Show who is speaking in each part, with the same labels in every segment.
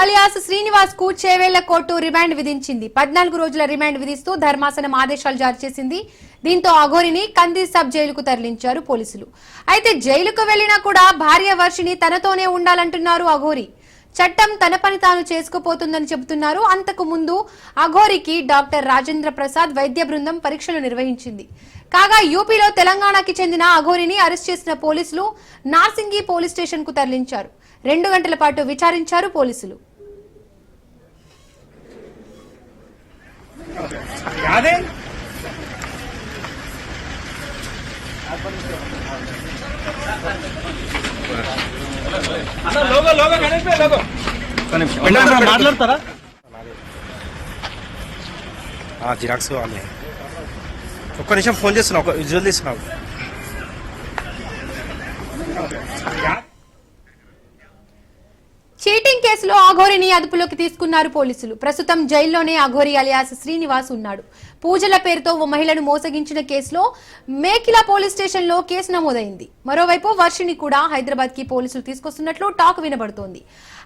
Speaker 1: Alias శ్రీనివాస్కు Chevella court remand విధించింది. పద్నాలుగు రోజుల రిమాండ్ విధిస్తూ ధర్మాసనం ఆదేశాలు జారీ చేసింది. దీంతో అఘోరిని కంది సబ్ జైలుకు తరలించారు పోలీసులు. అయితే జైలుకు వెళ్ళినా కూడా భార్య వర్షిని తనతోనే ఉండాలంటున్నారు అఘోరి. చట్టం తన పని తాను చేసుకుపోతుందని చెబుతున్నారు. అంతకు ముందు అఘోరికి డాక్టర్ రాజేంద్ర ప్రసాద్ వైద్య బృందం పరీక్షలు నిర్వహించింది. కాగా యూపీలో తెలంగాణకి చెందిన అఘోరిని అరెస్ట్ చేసిన పోలీసులు నార్సింగి పోలీస్ స్టేషన్కు తరలించారు. రెండు గంటల పాటు విచారించారు పోలీసులు.
Speaker 2: మాట్లాడతారా?
Speaker 3: జిరాక్స్ కావాలి ఒక్క నిమిషం ఫోన్ చేస్తున్నా ఒక విజువల్ తీస్తున్నావు
Speaker 1: చీటింగ్ కేసులో అఘోరిని అదుపులోకి తీసుకున్నారు పోలీసులు. ప్రస్తుతం జైల్లోనే అఘోరి అలియాస్ శ్రీనివాస్ ఉన్నాడు. పూజల పేరుతో ఓ మహిళను మోసగించిన కేసులో మేకిలా పోలీస్ స్టేషన్లో కేసు నమోదైంది. మరోవైపు వర్షిని కూడా హైదరాబాద్కి పోలీసులు తీసుకొస్తున్నట్లు టాక్ వినబడుతోంది.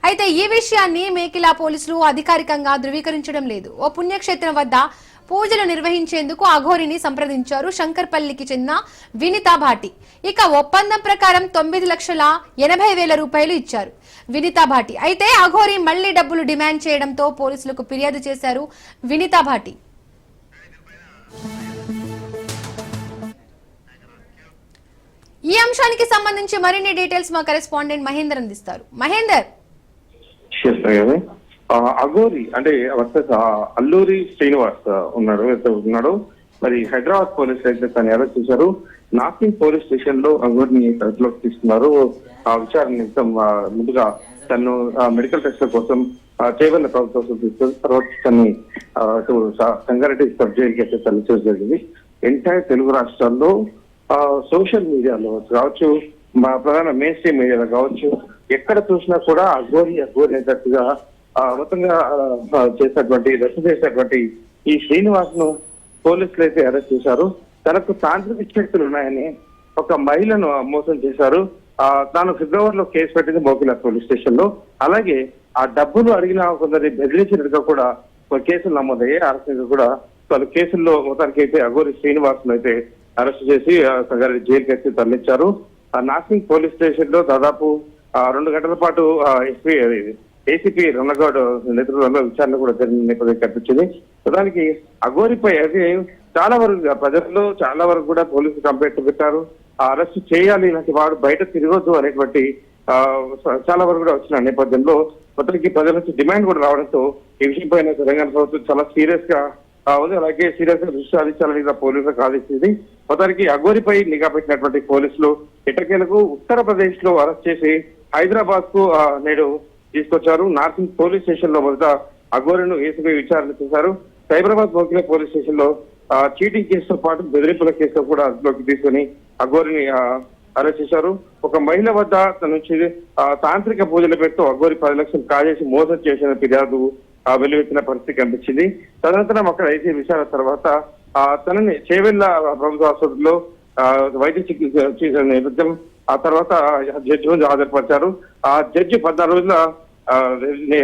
Speaker 1: అయితే ఈ విషయాన్ని మేకిలా పోలీసులు అధికారికంగా ధృవీకరించడం లేదు. ఓ పుణ్యక్షేత్రం వద్ద పూజలు నిర్వహించేందుకు అఘోరిని సంప్రదించారు శంకర్పల్లికి చెందిన వినితా భాటి. ఇక ఒప్పందం ప్రకారం తొమ్మిది లక్షల ఎనభై వేల రూపాయలు ఇచ్చారు. వినితా భాటి. అయితే అఘోరి మళ్ళీ డబ్బులు డిమాండ్ చేయడంతో పోలీసులకు ఫిర్యాదు చేశారు వినితా భాటి. ఈ అంశానికి సంబంధించి మరిన్ని డీటెయిల్స్ మా కరెస్పాండెంట్ మహేందర్ అందిస్తారు. మహేందర్.
Speaker 4: అఘోరి అంటే వర్సెస్ అల్లూరి శ్రీనివాస్ ఉన్నాడు ఉన్నాడు. మరి హైదరాబాద్ పోలీస్ అయితే తను అరెస్ట్ చేశారు. నాసింగ్ పోలీస్ స్టేషన్లో అఘోరిని అదుపులోకి తీసుకున్నారు. ఆ విచారణ నిమిత్తం ముందుగా తను మెడికల్ టెస్ట్ల కోసం చేవల్ల ప్రభుత్వం తీసుకొని తర్వాత తన్ని అటు సంగారెడ్డి సబ్ జైలుకి అయితే తరలించడం జరిగింది. ఎంటైర్ తెలుగు రాష్ట్రాల్లో ఆ, సోషల్ మీడియాలో కావచ్చు మా ప్రధాన మెయిన్ స్ట్రీమ్ మీడియాలో కావచ్చు ఎక్కడ చూసినా కూడా అఘోరి అఘోరి అనేటట్టుగా ఆ, మొత్తంగా చేసినటువంటి రద్దు చేసినటువంటి ఈ శ్రీనివాస్ను పోలీసులు అయితే అరెస్ట్ చేశారు. తనకు తాంత్రిక శక్తులు ఉన్నాయని ఒక మహిళను మోసం చేశారు. ఆ, తాను ఫిబ్రవరిలో కేసు పెట్టింది మోకిలా పోలీస్ స్టేషన్లో అలాగే ఆ డబ్బులు అడిగిన కొందరి బెదిరించినట్టుగా కూడా కొన్ని కేసులు నమోదయ్యాయి. అరెస్ట్ కూడా పలు కేసుల్లో మొత్తానికి అయితే అఘోరి శ్రీనివాస్ అయితే అరెస్ట్ చేసి గారి జైలుకి అయితే తరలించారు. ఆ నాసింగ్ పోలీస్ స్టేషన్లో దాదాపు రెండు గంటల పాటు ఎస్పీ ఏసీపీ రమణగౌడ్ నేతృత్వంలో విచారణ కూడా జరిగిన నేపథ్యం కనిపించింది. దానికి అఘోరిపై అది చాలా వరకు ప్రజల్లో చాలా వరకు కూడా పోలీసులు కంప్లైంట్ పెట్టారు. ఆ అరెస్ట్ చేయాలి ఇలాంటి వాడు బయట తిరగొద్దు అనేటువంటి చాలా వరకు కూడా వచ్చిన నేపథ్యంలో మొత్తానికి ప్రజల నుంచి డిమాండ్ కూడా రావడంతో ఈ విషయం పైన తెలంగాణ ప్రభుత్వం చాలా సీరియస్గా ఉంది. అలాగే సీరియస్గా దృష్టి సాధించాలని పోలీసులకు ఆదేశించింది. మొత్తానికి అఘోరిపై నిఘా పెట్టినటువంటి పోలీసులు ఇటకేలకు ఉత్తరప్రదేశ్లో అరెస్ట్ చేసి హైదరాబాద్కు నేడు తీసుకొచ్చారు. నార్సింగ్ పోలీస్ స్టేషన్లో మొదట అఘోరిను ఏసీబీ విచారణ చేశారు. సైబరాబాద్ మోకిల పోలీస్ స్టేషన్లో ఆ, చీటింగ్ కేసుతో పాటు బెదిరింపుల కేసులో కూడా అదుపులోకి తీసుకుని అఘోరిని అరెస్ట్ చేశారు. ఒక మహిళ వద్ద తన నుంచి ఆ, తాంత్రిక పూజలు పెడుతూ అఘోరి పది లక్షలు కాజేసి మోసం చేసిన ఫిర్యాదు వెలువెత్తిన పరిస్థితి కనిపించింది. తదనంతరం అక్కడ అయితే విచారణ తర్వాత ఆ, తనని చేవెళ్ళ ప్రభుత్వ ఆసుపత్రిలో ఆ, వైద్య చికిత్స చేసిన నేపథ్యం ఆ తర్వాత జడ్జి ముందు హాజరుపరిచారు. ఆ జడ్జి పద్నాలుగు రోజుల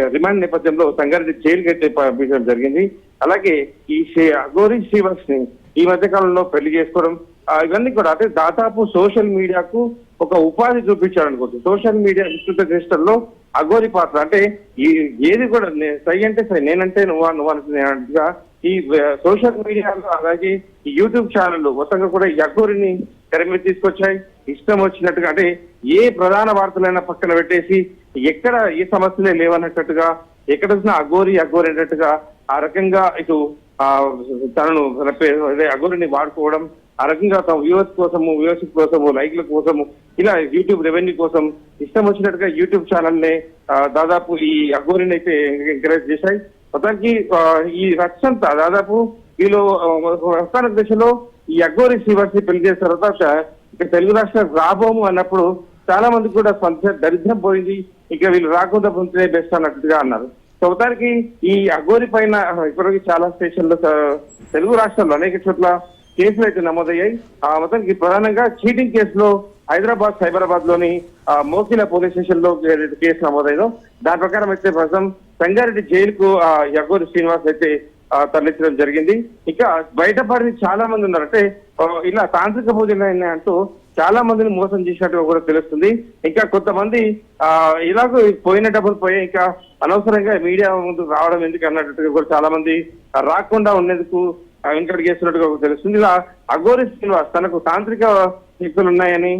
Speaker 4: రిమాండ్ నేపథ్యంలో సంగారెడ్డి జైలు కట్టే పంపించడం జరిగింది. అలాగే ఈ శ్రీ- అఘోరి శ్రీవాస్ని ఈ మధ్య కాలంలో పెళ్ళి చేసుకోవడం ఇవన్నీ కూడా అంటే దాదాపు సోషల్ మీడియాకు ఒక ఉపాధి చూపించాలనుకోవచ్చు సోషల్ మీడియా విస్తృత చేష్టల్లో అఘోరి పాత్ర అంటే ఈ ఏది కూడా సై అంటే సై నేనంటే నువ్వా నువ్వు అనుకునేట్టుగా ఈ సోషల్ మీడియాలో అలాగే యూట్యూబ్ ఛానల్ మొత్తంగా కూడా ఈ అఘోరిని తెర మీద తీసుకొచ్చాయి. ఇష్టం వచ్చినట్టుగా అంటే ఏ ప్రధాన వార్తలైనా పక్కన పెట్టేసి ఎక్కడ ఏ సమస్యలే లేవన్నట్టుగా ఎక్కడ వచ్చినా అఘోరి అఘోరి అన్నట్టుగా ఆ రకంగా ఇటు ఆ తనను అఘోరిని వాడుకోవడం ఆ రకంగా తమ వ్యూవర్స్ కోసము వ్యూవర్స్ కోసము లైక్ల కోసము ఇలా యూట్యూబ్ రెవెన్యూ కోసం ఇష్టం వచ్చినట్టుగా యూట్యూబ్ ఛానల్ నే దాదాపు ఈ అఘోరిని అయితే ఎంకరేజ్ చేశాయి. మొత్తానికి ఈ రచ్చంతా దాదాపు వీళ్ళు వస్తాన దశలో ఈ అఘోరి శ్రీవాసి పెళ్ళి చేసిన తర్వాత ఇక తెలుగు రాష్ట్రం రాబోము అన్నప్పుడు చాలా మందికి కూడా కొంత దరిద్రం పోయింది. ఇక వీళ్ళు రాకుండా పొందితే బెస్ట్ అన్నట్టుగా అన్నారు. సో మొత్తానికి ఈ అఘోరి పైన ఇప్పటికి చాలా స్టేషన్లు తెలుగు రాష్ట్రాల్లో అనేక చోట్ల కేసులు అయితే నమోదయ్యాయి. ఆ మొత్తానికి ప్రధానంగా చీటింగ్ కేసులో హైదరాబాద్ సైబరాబాద్లోని మోకిల పోలీస్ స్టేషన్లో ఏదైతే కేసు నమోదైందో దాని ప్రకారం అయితే ప్రస్తుతం సంగారెడ్డి జైలుకు ఆ, శ్రీనివాస్ అయితే తరలించడం జరిగింది. ఇక బయటపడి చాలా మంది ఉన్నారు అంటే ఇలా తాంత్రిక పూజలు అంటూ చాలా మందిని మోసం చేసినట్టుగా కూడా తెలుస్తుంది. ఇంకా కొంతమంది ఆ ఇలాగ పోయిన డబ్బులు పోయి ఇంకా అనవసరంగా మీడియా ముందు రావడం ఎందుకు అన్నట్టుగా కూడా చాలా మంది రాకుండా ఉండేందుకు వెంకట చేస్తున్నట్టుగా తెలుస్తుంది. ఇలా అఘోరి శ్రీనివాస్ తనకు తాంత్రిక శక్తులు ఉన్నాయని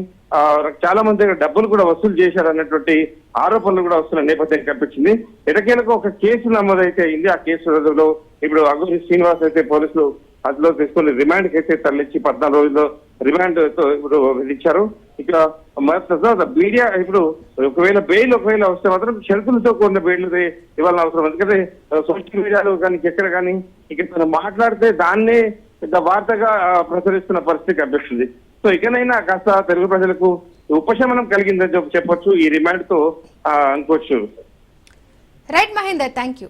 Speaker 4: చాలా మంది దగ్గర డబ్బులు కూడా వసూలు చేశారు అన్నటువంటి ఆరోపణలు కూడా వస్తున్న నేపథ్యం కనిపించింది. ఎటకేలకు ఒక కేసు నమోదైతే అయింది. ఆ కేసు రోజుల్లో ఇప్పుడు అఘోరి శ్రీనివాస్ అయితే పోలీసులు అదిలో తీసుకుని రిమాండ్ కేసే అయితే తరలించి పద్నాలుగు రోజుల్లో రిమాండ్తో ఇప్పుడు విధించారు. ఇక మీడియా ఇప్పుడు ఒకవేళ బెయిల్ ఒకవేళ వస్తే మాత్రం షరతులతో కూడిన బెయిల్ ఇవ్వాలని అవసరం ఎందుకంటే సోషల్ మీడియాలో కానీ ఎక్కడ కానీ ఇక తను మాట్లాడితే దాన్నే పెద్ద వార్తగా ప్రచురిస్తున్న పరిస్థితి కనిపిస్తుంది సో ఇకనైనా కాస్త తెలుగు ప్రజలకు ఉపశమనం కలిగిందని చెప్పొచ్చు ఈ రిమాండ్తో అనుకోవచ్చు
Speaker 1: right Mahender thank you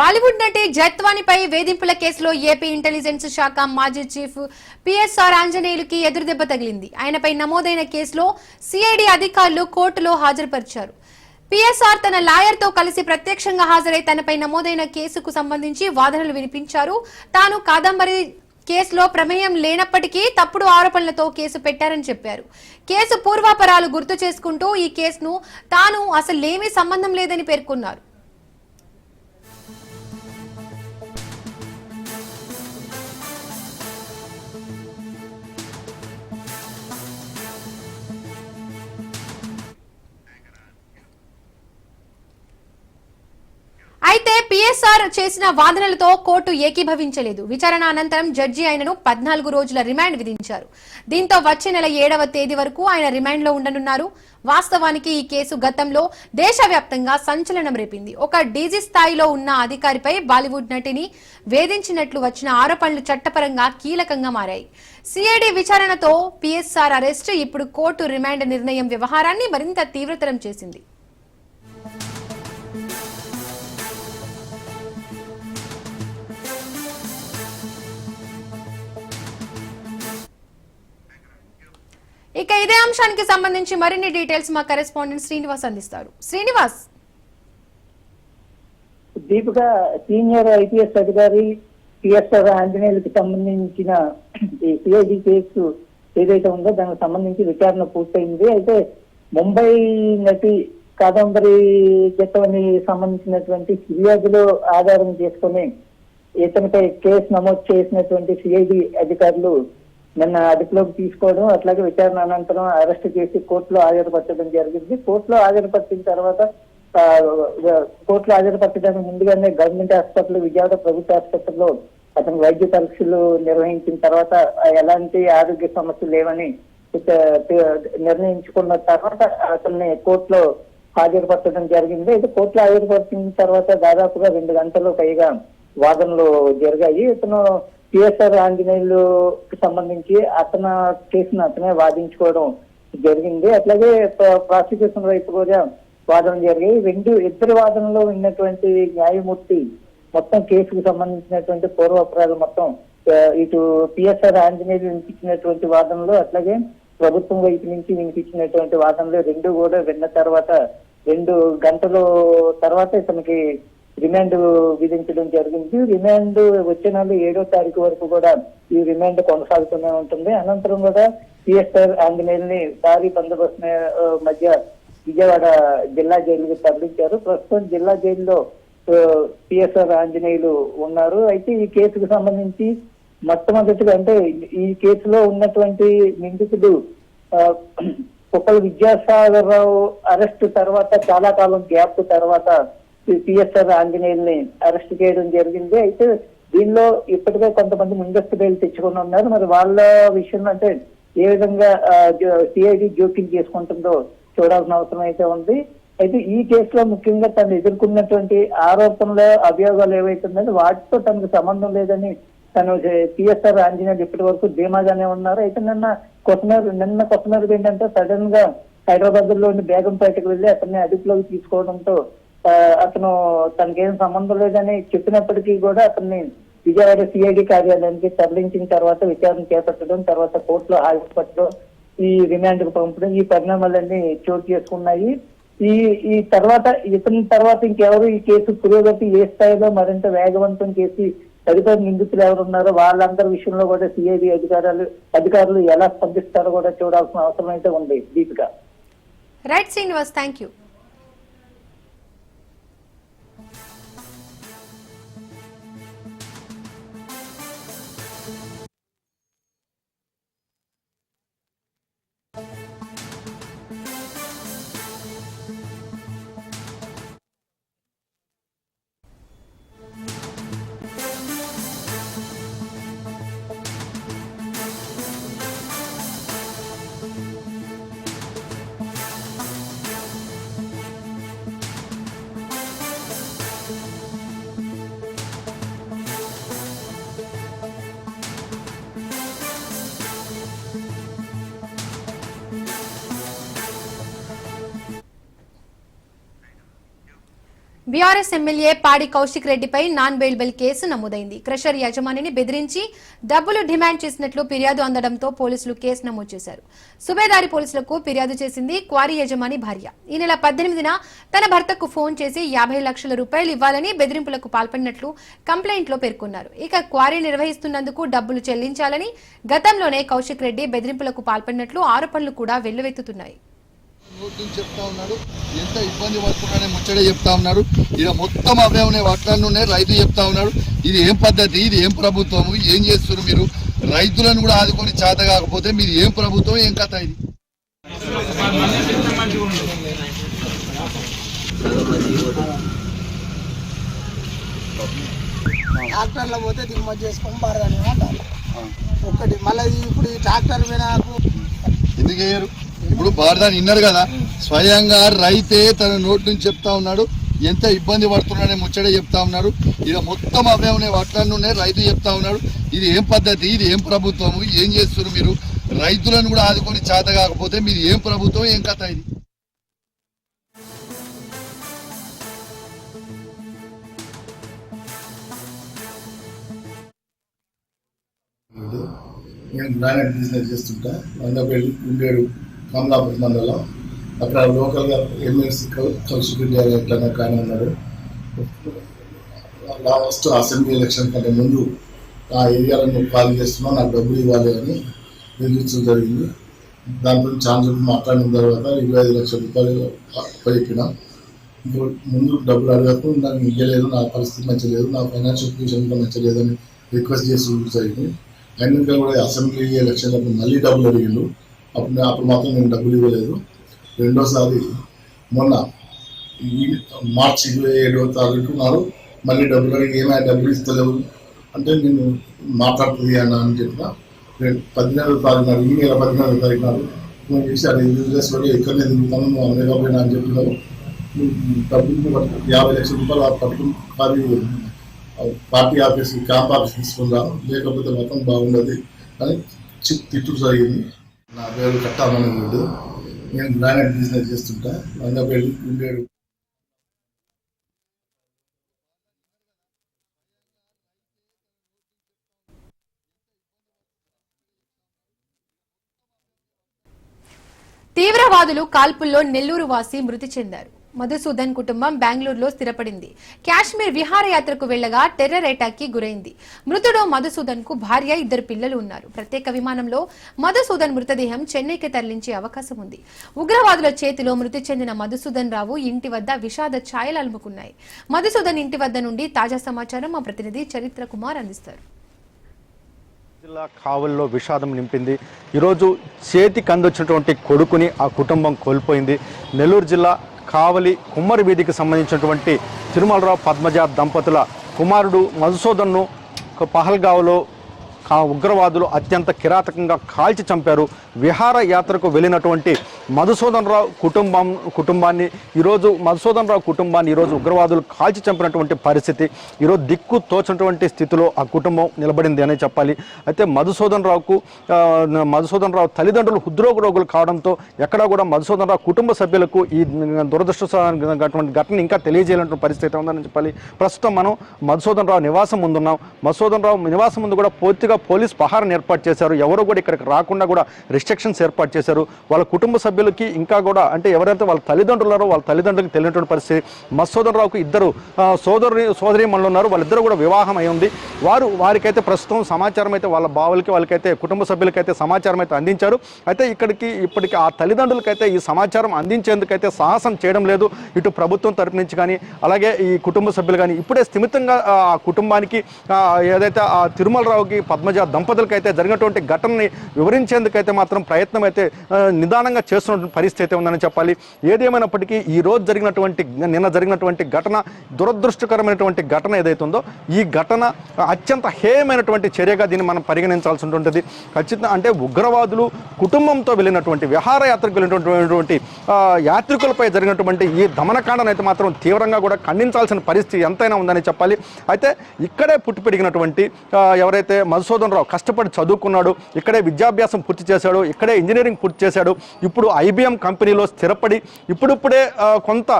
Speaker 1: Bollywood నటి జత్వానిపై వేధింపుల కేసులో ఏపీ ఇంటెలిజెన్స్ శాఖ మాజీ చీఫ్ పిఎస్ఆర్ ఆంజనేయులకి ఎదురుదెబ్బ తగిలింది. ఆయనపై నమోదైన కేసులో సిఐడి అధికారులు కోర్టులో హాజరుపరిచారు. పిఎస్ఆర్ తన లాయర్తో కలిసి ప్రత్యక్షంగా హాజరై తనపై నమోదైన కేసుకు సంబంధించి వాదనలు వినిపించారు. తాను కాదంబరి కేసులో ప్రమేయం లేనప్పటికీ తప్పుడు ఆరోపణలతో కేసు పెట్టారని చెప్పారు. కేసు పూర్వాపరాలు గుర్తు చేసుకుంటూ ఈ కేసును తాను అసలేమీ సంబంధం లేదని పేర్కొన్నారు. అయితే పిఎస్ఆర్ చేసిన వాదనలతో కోర్టు ఏకీభవించలేదు. విచారణ అనంతరం జడ్జి ఆయనను పద్నాలుగు రోజుల రిమాండ్ విధించారు. దీంతో వచ్చే నెల ఏడవ తేదీ వరకు ఆయన రిమాండ్లో ఉండనున్నారు. వాస్తవానికి ఈ కేసు గతంలో దేశవ్యాప్తంగా సంచలనం రేపింది. ఒక డీజీ స్థాయిలో ఉన్న అధికారిపై బాలీవుడ్ నటిని వేధించినట్లు వచ్చిన ఆరోపణలు చట్టపరంగా కీలకంగా మారాయి. సిఐడి విచారణతో పిఎస్ఆర్ అరెస్ట్ ఇప్పుడు కోర్టు రిమాండ్ నిర్ణయం వ్యవహారాన్ని మరింత తీవ్రతరం చేసింది. ఇక ఇదే అంశానికి సంబంధించి మరిన్ని డీటెయిల్స్ మా కరెస్పాండెంట్ శ్రీనివాస్ అందిస్తారు. శ్రీనివాస్!
Speaker 5: దీపిక సీనియర్ ఐపీఎస్ అధికారి పిఎస్ఆర్ ఆంజనేయులకి సంబంధించిన ఈ సిఐడి కేసు ఏదైతే ఉందో దానికి సంబంధించి విచారణ పూర్తయింది. అయితే ముంబై నటి కాదంబరి చట్టమని సంబంధించినటువంటి ఫిర్యాదులో ఆధారం చేసుకుని ఇతనిపై కేసు నమోదు చేసినటువంటి సిఐడి అధికారులు నిన్న అదుపులోకి తీసుకోవడం అట్లాగే విచారణ అనంతరం అరెస్ట్ చేసి కోర్టులో హాజరుపరచడం జరిగింది. కోర్టులో హాజరుపరిచిన తర్వాత కోర్టులో హాజరుపరచడానికి ముందుగానే గవర్నమెంట్ హాస్పిటల్ విజయవాడ ప్రభుత్వ ఆసుపత్రిలో అతను వైద్య పరీక్షలు నిర్వహించిన తర్వాత ఎలాంటి ఆరోగ్య సమస్యలు లేవని నిర్ణయించుకున్న తర్వాత అతన్ని కోర్టులో హాజరుపరచడం జరిగింది. అయితే కోర్టులో హాజరుపరిచిన తర్వాత దాదాపుగా రెండు గంటలు పైగా వాదనలు జరిగాయి. ఇతను పిఎస్ఆర్ ఆంజనేయులు సంబంధించి అతను కేసును అతనే వాదించుకోవడం జరిగింది. అట్లాగే ప్రాసిక్యూషన్ వైపు కూడా వాదన జరిగాయి. రెండు ఇద్దరు వాదనలో ఉన్నటువంటి న్యాయమూర్తి మొత్తం కేసుకు సంబంధించినటువంటి పూర్వాపరాలు మొత్తం ఇటు పిఎస్ఆర్ ఆంజనేయులు వినిపించినటువంటి వాదనలు అట్లాగే ప్రభుత్వం వైపు నుంచి వినిపించినటువంటి వాదనలు రెండు కూడా విన్న తర్వాత రెండు గంటల తర్వాత ఇతనికి రిమాండ్ విధించడం జరిగింది. రిమాండ్ వచ్చే నెల ఏడో తారీఖు వరకు కూడా ఈ రిమాండ్ కొనసాగుతూనే ఉంటుంది. అనంతరం కూడా పిఎస్ఆర్ ఆంజనేయుల్ని భారీ బందోబస్తు మధ్య విజయవాడ జిల్లా జైలుకి తరలించారు. ప్రస్తుతం జిల్లా జైల్లో పిఎస్ఆర్ ఆంజనేయులు ఉన్నారు. అయితే ఈ కేసుకు సంబంధించి మొట్టమొదటిగా అంటే ఈ కేసులో ఉన్నటువంటి నిందితుడు ఆ, కుప్పల విద్యాసాగర్ రావు అరెస్ట్ తర్వాత చాలా కాలం గ్యాప్ తర్వాత పిఎస్ఆర్ ఆంజనేయుల్ని అరెస్ట్ చేయడం జరిగింది. అయితే దీనిలో ఇప్పటికే కొంతమంది ముందస్తు బెయిల్ తెచ్చుకొని ఉన్నారు. మరి వాళ్ళ విషయంలో అంటే ఏ విధంగా సిఐడి జోక్యం చేసుకుంటుందో చూడాల్సిన అవసరం అయితే ఉంది. అయితే ఈ కేసులో ముఖ్యంగా తను ఎదుర్కొన్నటువంటి ఆరోపణలు అభియోగాలు ఏవైతున్నాయో వాటితో తనకు సంబంధం లేదని తను పిఎస్ఆర్ ఆంజనేయులు ఇప్పటి వరకు ధీమాగానే ఉన్నారు. అయితే నిన్న కొత్తమేర నిన్న కొత్తమేరు ఏంటంటే సడన్గా హైదరాబాద్లోని బేగంపేటకు వెళ్ళి అతన్ని అదుపులోకి తీసుకోవడంతో అతను తనకేం సంబంధం లేదని చెప్పినప్పటికీ కూడా అతన్ని విజయవాడ సిఐడి కార్యాలయానికి తరలించిన తర్వాత విచారణ చేపట్టడం తర్వాత కోర్టులో హాజరుపట్టడం ఈ రిమాండ్కు పంపడం ఈ పరిణామాలన్నీ చోటు చేసుకున్నాయి. ఈ ఈ తర్వాత ఇతని తర్వాత ఇంకెవరు ఈ కేసు పురోగతి ఏ స్థాయిలో మరింత వేగవంతం చేసి తదుపరి నిందితులు ఎవరు ఉన్నారో వాళ్ళందరి విషయంలో కూడా సిఐడి అధికారులు అధికారులు ఎలా స్పందిస్తారో కూడా చూడాల్సిన అవసరం అయితే ఉంది Deepika.
Speaker 1: Right Srinivas thank you BRS MLA Padi Kaushik రెడ్డిపై నాన్ బెయిల్బెల్ కేసు నమోదైంది. క్రషర్ యజమానిని బెదిరించి డబ్బులు డిమాండ్ చేసినట్లు ఫిర్యాదు అందడంతో పోలీసులు కేసు నమోదు చేశారు. సుబేదారి పోలీసులకు ఫిర్యాదు చేసింది క్వారీ యజమాని భార్య. ఈ నెల పద్దెనిమిదిన తన భర్తకు ఫోన్ చేసి యాభై లక్షల రూపాయలు ఇవ్వాలని బెదిరింపులకు పాల్పడినట్లు కంప్లైంట్లో పేర్కొన్నారు. ఇక క్వారీ నిర్వహిస్తున్నందుకు డబ్బులు చెల్లించాలని గతంలోనే కౌశిక్ రెడ్డి బెదిరింపులకు పాల్పడినట్లు ఆరోపణలు కూడా వెల్లువెత్తుతున్నాయి.
Speaker 6: నుంచి చెప్తా ఉన్నాడు. ఎంత ఇబ్బంది పడుతున్నాడని ముచ్చడే చెప్తా ఉన్నాడు. ఇక మొత్తం అవే ఉన్నాయి రైతు చెప్తా ఉన్నాడు. ఇది ఏం పద్ధతి ఇది ఏం ప్రభుత్వం ఏం చేస్తున్నారు మీరు? రైతులను కూడా ఆదుకొని చేత కాకపోతే మీరు ఏం ప్రభుత్వం ఏం కథ ఇది?
Speaker 7: ట్రాక్టర్లో పోతే దిగుమతి చేసుకొని బారదాని అంటారు. ఒక్కటి మళ్ళీ ఇప్పుడు ఈ ట్రాక్టర్ మీద
Speaker 6: ఎందుకు చేయరు ఇప్పుడు భారతాన్ని విన్నారు కదా? స్వయంగా రైతే తన నోటి నుంచి చెప్తా ఉన్నాడు. ఎంత ఇబ్బంది పడుతున్నాడని ముచ్చడే చెప్తా ఉన్నాడు. ఇక మొత్తం అవే ఉన్నాయి వడ్లన్నీ రైతు చెప్తా ఉన్నాడు. ఇది ఏం పద్ధతి? ఇది ఏం ప్రభుత్వం ఏం చేస్తున్నారు మీరు? రైతులను కూడా ఆదుకొని చేత కాకపోతే మీరు ఏం ప్రభుత్వం ఏం కథ ఇది?
Speaker 8: నేను గ్రానైట్ బిజినెస్ చేస్తుంటా. వందపల్లి ఉండేడు కమలాపతి మండలం. అక్కడ లోకల్గా ఎమ్మెల్సీ కౌశిక్ రెడ్డి ఎట్లా కానీ ఉన్నాడు. లాస్ట్ అసెంబ్లీ ఎలక్షన్ కంటే ముందు ఆ ఏరియాలో నువ్వు కాల్ చేస్తున్నావు నాకు డబ్బులు ఇవ్వాలి అని బెదిరించడం జరిగింది. దాంతో ఛాన్స్ మాట్లాడిన తర్వాత ఇరవై ఐదు లక్షల రూపాయలు పైకిన ముందు డబ్బులు అడగకుండా నాకు ఇవ్వలేదు నా పరిస్థితి మంచిలేదు నా ఫైనాన్షియల్ పొజిషన్ కూడా మంచిలేదని రిక్వెస్ట్ చేసి జరిగింది. అయినాక కూడా అసెంబ్లీ ఎలక్షన్ అప్పుడు మళ్ళీ డబ్బులు అడిగిండు. అప్పుడు అప్పుడు మాత్రం నేను డబ్బులు ఇవ్వలేదు. రెండోసారి మొన్న ఈ మార్చి ఇరవై ఏడవ తారీఖు నాడు మళ్ళీ డబ్బులు అడిగి ఏమైనా డబ్బులు ఇస్తలేవు అంటే నేను మాట్లాడుతుంది అన్న అని చెప్పిన. పద్దెనిమిదవ తారీఖు నాడు ఈ నెల పద్దెనిమిదవ తారీఖు నాడు ఫోన్ చేసి అది యూజ్లెస్ పడి ఎక్కడనే తిరుగుతాను నువ్వు అమెరికా పోయినా అని చెప్పినావు డబ్బులు యాభై లక్షల రూపాయలు ఆ పట్టుకుని పార్టీ పార్టీ ఆఫీస్కి క్యాంప్ ఆఫీస్ తీసుకుందాం లేకపోతే మొత్తం బాగుండదు అని చి- తిట్టు జరిగింది. నా పేరు కట్టామని వీడు. నేను గ్రానైట్ బిజినెస్ చేస్తుంటా. వందపల్లి ఉండేడు
Speaker 1: తీవ్రవాదులు కాల్పుల్లో నెల్లూరు వాసి మృతి చెందారు. మధుసూదన్ కుటుంబం బెంగళూరులో స్థిరపడింది. కాశ్మీర్ విహారయాత్రకు వెళ్ళగా టెర్రర్ అటాక్కి గురైంది. మృతుడు మధుసూదన్కు భార్య ఇద్దరు పిల్లలు ఉన్నారు. ప్రత్యేక విమానంలో మధుసూదన్ మృతదేహం చెన్నైకి తరలించే అవకాశం ఉంది. ఉగ్రవాదుల చేతిలో మృతి చెందిన మధుసూదన్ రావు ఇంటి వద్ద విషాద ఛాయలు అలుముకున్నాయి. మధుసూదన్ ఇంటి వద్ద నుండి తాజా సమాచారం మా ప్రతినిధి చరిత్ర కుమార్ అందిస్తారు.
Speaker 9: జిల్లా కావల్లో విషాదం నింపింది. ఈరోజు చేతికి అందొచ్చినటువంటి కొడుకుని ఆ కుటుంబం కోల్పోయింది. నెల్లూరు జిల్లా కావలి కుమ్మరి వీధికి సంబంధించినటువంటి తిరుమలరావు పద్మజ దంపతుల కుమారుడు మధుసూదన్ను పహల్గావ్లో ఉగ్రవాదులు అత్యంత కిరాతకంగా కాల్చి చంపారు. విహారయాత్రకు వెళ్ళినటువంటి మధుసూదన్ రావు కుటుంబం కుటుంబాన్ని ఈరోజు మధుసూదన్ రావు కుటుంబాన్ని ఈరోజు ఉగ్రవాదులు కాల్చి చంపినటువంటి పరిస్థితి ఈరోజు దిక్కు తోచినటువంటి స్థితిలో ఆ కుటుంబం నిలబడింది అనే చెప్పాలి. అయితే మధుసూదన్ రావుకు మధుసూదన్ రావు తల్లిదండ్రులు హృద్రోగ రోగులు కావడంతో ఎక్కడా కూడా మధుసూదన్ రావు కుటుంబ సభ్యులకు ఈ దురదృష్టటువంటి ఘటన ఇంకా తెలియజేయాలంటున్న పరిస్థితి ఉందని చెప్పాలి. ప్రస్తుతం మనం మధుసూదన్ రావు నివాసం ముందున్నాం. మధుసూదన్ రావు నివాసం ముందు కూడా పూర్తిగా పోలీస్ ప్రహారం ఏర్పాటు చేశారు. ఎవరు కూడా ఇక్కడికి రాకుండా కూడా రిస్ట్రిక్షన్స్ ఏర్పాటు చేశారు. వాళ్ళ కుటుంబ సభ్యులకి ఇంకా కూడా అంటే ఎవరైతే వాళ్ళ తల్లిదండ్రులారో వాళ్ళ తల్లిదండ్రులకు తెలియనటువంటి పరిస్థితి. మధుసూదన్ ఇద్దరు ఆ, సోదరి సోదరి ఉన్నారు. వాళ్ళిద్దరు కూడా వివాహం అయి ఉంది. వారు వారికైతే ప్రస్తుతం సమాచారం అయితే వాళ్ళ బావులకి వాళ్ళకైతే కుటుంబ సభ్యులకైతే సమాచారం అయితే అందించారు. అయితే ఇక్కడికి ఇప్పటికి ఆ తల్లిదండ్రులకైతే ఈ సమాచారం అందించేందుకైతే సాహసం చేయడం లేదు. ఇటు ప్రభుత్వం తరపు నుంచి కానీ అలాగే ఈ కుటుంబ సభ్యులు కానీ ఇప్పుడే స్థిమితంగా ఆ కుటుంబానికి ఏదైతే ఆ తిరుమలరావుకి పద్మజ దంపతులకైతే జరిగినటువంటి ఘటనని వివరించేందుకైతే మాత్రం ప్రయత్నం అయితే నిదానంగా చేస్తున్నటువంటి పరిస్థితి అయితే ఉందని చెప్పాలి. ఏదేమైనప్పటికీ ఈ రోజు జరిగినటువంటి నిన్న జరిగినటువంటి ఘటన దురదృష్టకరమైనటువంటి ఘటన ఏదైతే ఉందో ఈ ఘటన అత్యంత హేయమైనటువంటి చర్యగా దీన్ని మనం పరిగణించాల్సి ఉంటుంది ఖచ్చితంగా అంటే ఉగ్రవాదులు కుటుంబంతో వెళ్ళినటువంటి విహారయాత్రకు వెళ్ళినటువంటి యాత్రికులపై జరిగినటువంటి ఈ దమనకాండను అయితే మాత్రం తీవ్రంగా కూడా ఖండించాల్సిన పరిస్థితి ఎంతైనా ఉందని చెప్పాలి. అయితే ఇక్కడే పుట్టి పెరిగినటువంటి ఎవరైతే ఎవరైతే మధుసూదన్ రావు కష్టపడి చదువుకున్నాడు ఇక్కడే విద్యాభ్యాసం పూర్తి చేశాడు ఇక్కడే ఇంజనీరింగ్ పూర్తి చేశాడు ఇప్పుడు ఐబిఎం కంపెనీలో స్థిరపడి ఇప్పుడిప్పుడే కొంత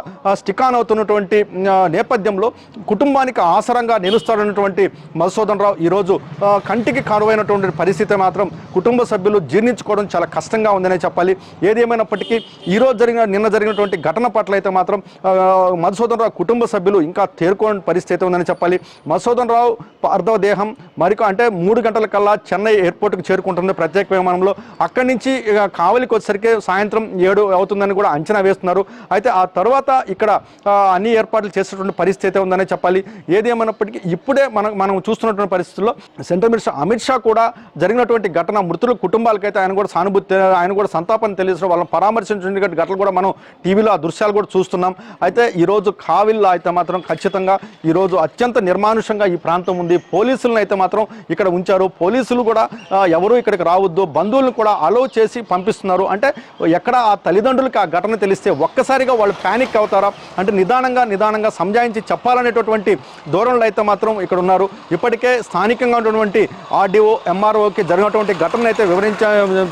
Speaker 9: స్టికాన్ అవుతున్నటువంటి నేపథ్యంలో కుటుంబానికి ఆసరంగా నిలుస్తాడన్నటువంటి మధుసూదన్ రావు ఈరోజు కంటికి కరువైనటువంటి పరిస్థితి మాత్రం కుటుంబ సభ్యులు జీర్ణించుకోవడం చాలా కష్టంగా ఉందనే చెప్పాలి. ఏది ఈరోజు జరిగిన నిన్న జరిగినటువంటి ఘటన పట్ల అయితే మాత్రం ఆ, మధుసూదన్ రావు కుటుంబ సభ్యులు ఇంకా తేరుకోని పరిస్థితి అయితే ఉందని చెప్పాలి. మధుసూదన్ రావు పార్థవ దేహం మరికొ అంటే మూడు గంటల కల్లా చెన్నై ఎయిర్పోర్ట్కు చేరుకుంటుంది. ప్రత్యేక విమానంలో అక్కడి నుంచి ఇక కావలికి వచ్చేసరికి సాయంత్రం ఏడు అవుతుందని కూడా అంచనా వేస్తున్నారు. అయితే ఆ తర్వాత ఇక్కడ అన్ని ఏర్పాట్లు చేసేటువంటి పరిస్థితి అయితే ఉందనే చెప్పాలి. ఏది ఇప్పుడే మనం మనం చూస్తున్నటువంటి పరిస్థితుల్లో సెంట్రల్ మినిస్టర్ అమిత్ షా కూడా జరిగినటువంటి ఘటన మృతుల కుటుంబాలకైతే ఆయన కూడా సానుభూతి ఆయన కూడా సంతాపం తెలియజేసిన వాళ్ళని పరామర్శించినటువంటి ఘటనలు కూడా మనం టీవీలో ఆ దృశ్యాలు కూడా చూస్తున్నాం. అయితే ఈరోజు కావిల్లో అయితే మాత్రం ఖచ్చితంగా ఈరోజు అత్యంత నిర్మానుషంగా ఈ ప్రాంతం ఉంది. పోలీసులను అయితే మాత్రం ఇక్కడ పంపించారు పోలీసులు కూడా ఎవరు ఇక్కడికి రావద్దు బంధువులను కూడా అలో చేసి పంపిస్తున్నారు. అంటే ఎక్కడ ఆ తల్లిదండ్రులకు ఆ ఘటన తెలిస్తే ఒక్కసారిగా వాళ్ళు ప్యానిక్ అవుతారా? అంటే నిదానంగా నిదానంగా సంజాయించి చెప్పాలనేటటువంటి ధోరణులు అయితే మాత్రం ఇక్కడ ఉన్నారు. ఇప్పటికే స్థానికంగా ఉన్నటువంటి ఆర్డీఓ ఎంఆర్ఓకి జరిగినటువంటి ఘటనను అయితే వివరించ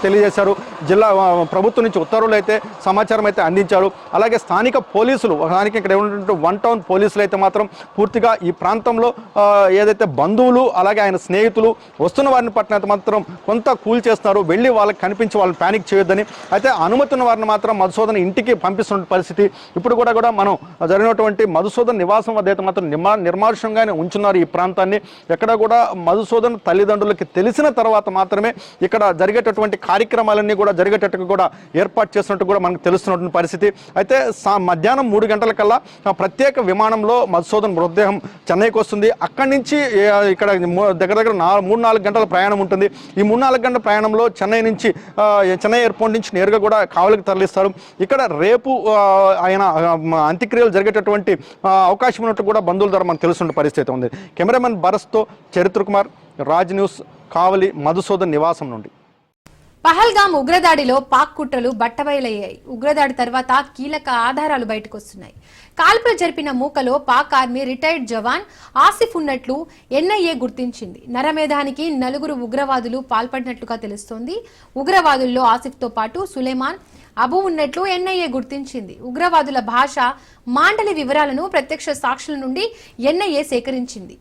Speaker 9: తెలియజేశారు. జిల్లా ప్రభుత్వం నుంచి ఉత్తర్వులు అయితే సమాచారం అయితే అందించారు. అలాగే స్థానిక పోలీసులు స్థానిక ఇక్కడ ఉన్నటువంటి వన్ టౌన్ పోలీసులు అయితే మాత్రం పూర్తిగా ఈ ప్రాంతంలో ఏదైతే బంధువులు అలాగే ఆయన స్నేహితులు వస్తున్న వారిని పట్టినంత మాత్రం కొంత కూల్ చేస్తున్నారు. వెళ్ళి వాళ్ళకి కనిపించి వాళ్ళని ప్యానిక్ చేయొద్దని. అయితే అనుమతున్న వారిని మాత్రం మధుసూదన్ ఇంటికి పంపిస్తున్న పరిస్థితి. ఇప్పుడు కూడా కూడా మనం జరిగినటువంటి మధుసూదన్ నివాసం వద్ద అయితే మాత్రం నిర్మా నిర్మానుషంగానే ఉంచున్నారు ఈ ప్రాంతాన్ని. ఎక్కడ కూడా మధుసూదన్ తల్లిదండ్రులకి తెలిసిన తర్వాత మాత్రమే ఇక్కడ జరిగేటటువంటి కార్యక్రమాలన్నీ కూడా జరిగేటట్టు కూడా ఏర్పాటు చేసినట్టు కూడా మనకు తెలుస్తున్నటువంటి పరిస్థితి. అయితే సా- మధ్యాహ్నం మూడు గంటల కల్లా ప్రత్యేక విమానంలో మధుసూదన్ మృతదేహం చెన్నైకి వస్తుంది. అక్కడి నుంచి ఇక్కడ దగ్గర దగ్గర నా మూడు నాలుగు గంటల ప్రయాణం ఉంటుంది. ఈ మూడు నాలుగు గంటల ప్రయాణంలో చెన్నై నుంచి చెన్నై ఎయిర్పోర్ట్ నుంచి నేరుగా కూడా కావలికి తరలిస్తారు. ఇక్కడ రేపు ఆయన అంత్యక్రియలు జరిగేటటువంటి అవకాశం ఉన్నట్టు కూడా బంధువుల ద్వారా మనకు తెలుస్తున్న పరిస్థితి ఉంది. కెమెరామెన్ భరత్తో చరిత్ర కుమార్ రాజ్ న్యూస్ కావలి మధుసూదన్ నివాసం నుండి.
Speaker 1: పహల్గామ్ ఉగ్రదాడిలో పాక్ కుట్రలు బట్టబయలయ్యాయి. ఉగ్రదాడి తర్వాత కీలక ఆధారాలు బయటకు వస్తున్నాయి. కాల్పులు జరిపిన మూకలో పాక్ ఆర్మీ రిటైర్డ్ జవాన్ ఆసిఫ్ ఉన్నట్లు ఎన్ఐఏ గుర్తించింది. నరమేధానికి నలుగురు ఉగ్రవాదులు పాల్పడినట్లుగా తెలుస్తోంది. ఉగ్రవాదుల్లో ఆసిఫ్తో పాటు సులేమాన్ అబు ఉన్నట్లు ఎన్ఐఏ గుర్తించింది. ఉగ్రవాదుల భాష మాండలి వివరాలను ప్రత్యక్ష సాక్షుల నుండి ఎన్ఐఏ సేకరించింది.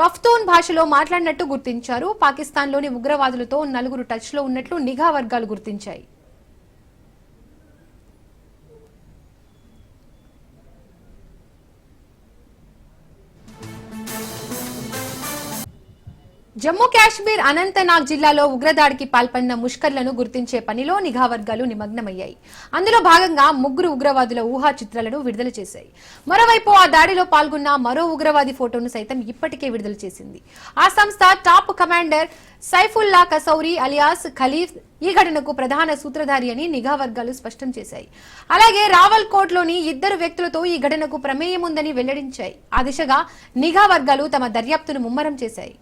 Speaker 1: పఫ్తూన్ భాషలో మాట్లాడినట్టు గుర్తించారు. పాకిస్తాన్లోని ఉగ్రవాదులతో నలుగురు టచ్లో ఉన్నట్లు నిఘా వర్గాలు గుర్తించాయి. జమ్మూ కాశ్మీర్ అనంతనాగ్ జిల్లాలో ఉగ్రదాడికి పాల్పడిన ముష్కర్లను గుర్తించే పనిలో నిఘా వర్గాలు నిమగ్నమయ్యాయి. అందులో భాగంగా ముగ్గురు ఉగ్రవాదుల ఊహా చిత్రాలను విడుదల చేశాయి. మరోవైపు ఆ దాడిలో పాల్గొన్న మరో ఉగ్రవాది ఫోటోను సైతం ఇప్పటికే విడుదల చేసింది. ఆ సంస్థ top commander Saifullah Kasuri alias Khalif ఈ ఘటనకు ప్రధాన సూత్రధారి అని నిఘా వర్గాలు స్పష్టం చేశాయి. అలాగే రావల్ కోట్లోని ఇద్దరు వ్యక్తులతో ఈ ఘటనకు ప్రమేయం ఉందని వెల్లడించాయి. ఆ దిశగా నిఘా వర్గాలు తమ దర్యాప్తును ముమ్మరం చేశాయి.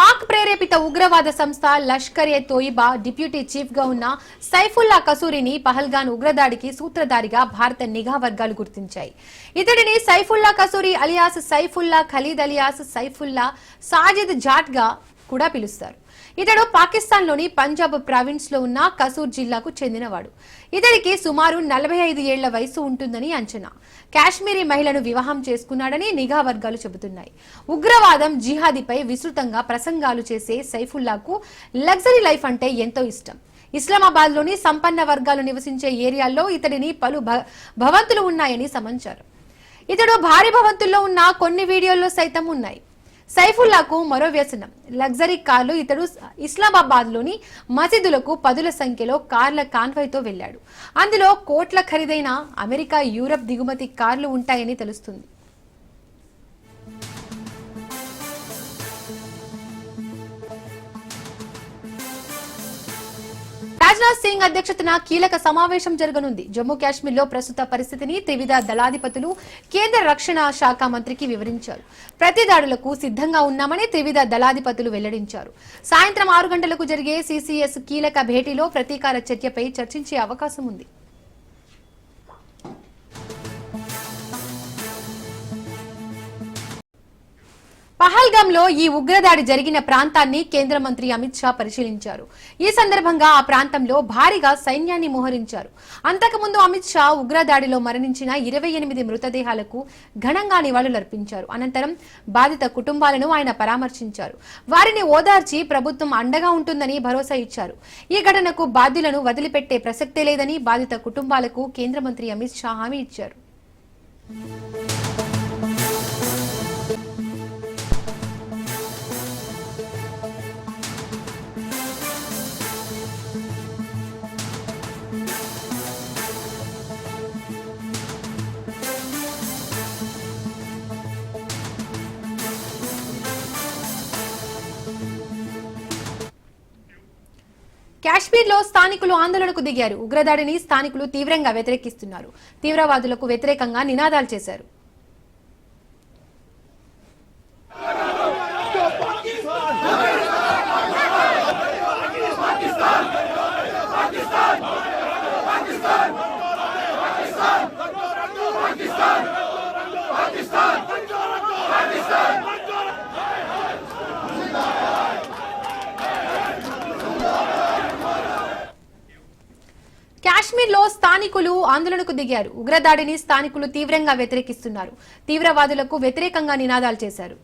Speaker 1: పాక్ ప్రేరేపిత ఉగ్రవాద సంస్థ లష్కర్ ఏ తోయిబా డిప్యూటీ చీఫ్గా ఉన్న సైఫుల్లా కసూరిని పహల్గాన్ ఉగ్రదాడికి సూత్రధారిగా భారత నిఘా వర్గాలు గుర్తించాయి. ఇతడిని సైఫుల్లా కసూరి అలియాస్ సైఫుల్లా ఖలీద్ అలియాస్ సైఫుల్లా సాజిద్ జాట్గా కూడా పిలుస్తారు. ఇతడు పాకిస్తాన్లోని పంజాబ్ ప్రావిన్స్లో ఉన్న కసూర్ జిల్లాకు చెందినవాడు. ఇతడికి సుమారు నలభై ఐదు ఏళ్ళ వయసు ఉంటుందని అంచనా. కాశ్మీరీ మహిళను వివాహం చేసుకున్నాడని నిఘా వర్గాలు చెబుతున్నాయి. ఉగ్రవాదం జిహాదీపై విస్తృతంగా ప్రసంగాలు చేసే సైఫుల్లాకు లగ్జరీ లైఫ్ అంటే ఎంతో ఇష్టం. ఇస్లామాబాద్లోని సంపన్న వర్గాలు నివసించే ఏరియాల్లో ఇతడిని పలు భ- భవంతులు ఉన్నాయని సమాచారం. ఇతడు భారీ భవంతుల్లో ఉన్న కొన్ని వీడియోల్లో సైతం ఉన్నాయి. సైఫుల్లాకు మరో వ్యసనం. లగ్జరీ కార్లు ఇతడు ఇస్లామాబాద్లోని మసీదులకు పదుల సంఖ్యలో కార్ల కాన్వాయ్తో వెళ్ళాడు అందులో కోట్ల ఖరీదైన అమెరికా యూరప్ దిగుమతి కార్లు ఉంటాయని తెలుస్తుంది. రాజ్నాథ్ సింగ్ అధ్యక్షతన కీలక సమావేశం జరగనుంది. జమ్మూ కాశ్మీర్లో ప్రస్తుత పరిస్థితిని త్రివిధ దళాధిపతులు కేంద్ర రక్షణ శాఖ మంత్రికి వివరించారు. ప్రతి దాడులకు సిద్ధంగా ఉన్నామని త్రివిధ దళాధిపతులు వెల్లడించారు. సాయంత్రం ఆరు గంటలకు జరిగే సీసీఎస్ కీలక భేటీలో ప్రతీకార చర్యపై చర్చించే అవకాశం ఉంది. పహల్గాంలో ఈ ఉగ్రదాడి జరిగిన ప్రాంతాన్ని కేంద్ర మంత్రి అమిత్ షా పరిశీలించారు. ఈ సందర్భంగా ఆ ప్రాంతంలో భారీగా సైన్యాన్ని మోహరించారు. అంతకుముందు అమిత్ షా ఉగ్రదాడిలో మరణించిన ఇరవై ఎనిమిది మృతదేహాలకు ఘనంగా నివాళులర్పించారు. అనంతరం బాధిత కుటుంబాలను ఆయన పరామర్శించారు. వారిని ఓదార్చి ప్రభుత్వం అండగా ఉంటుందని భరోసా ఇచ్చారు. ఈ ఘటనకు బాధ్యులను వదిలిపెట్టే ప్రసక్తే లేదని బాధిత కుటుంబాలకు కేంద్ర మంత్రి అమిత్ షా హామీ ఇచ్చారు. కాశ్మీర్లో స్థానికులు ఆందోళనకు దిగారు. ఉగ్రదాడిని స్థానికులు తీవ్రంగా వ్యతిరేకిస్తున్నారు. తీవ్రవాదులకు వ్యతిరేకంగా నినాదాలు చేశారు. కాశ్మీర్లో స్థానికులు ఆందోళనకు దిగారు. ఉగ్రదాడిని స్థానికులు తీవ్రంగా వ్యతిరేకిస్తున్నారు. తీవ్రవాదులకు వ్యతిరేకంగా నినాదాలు చేశారు.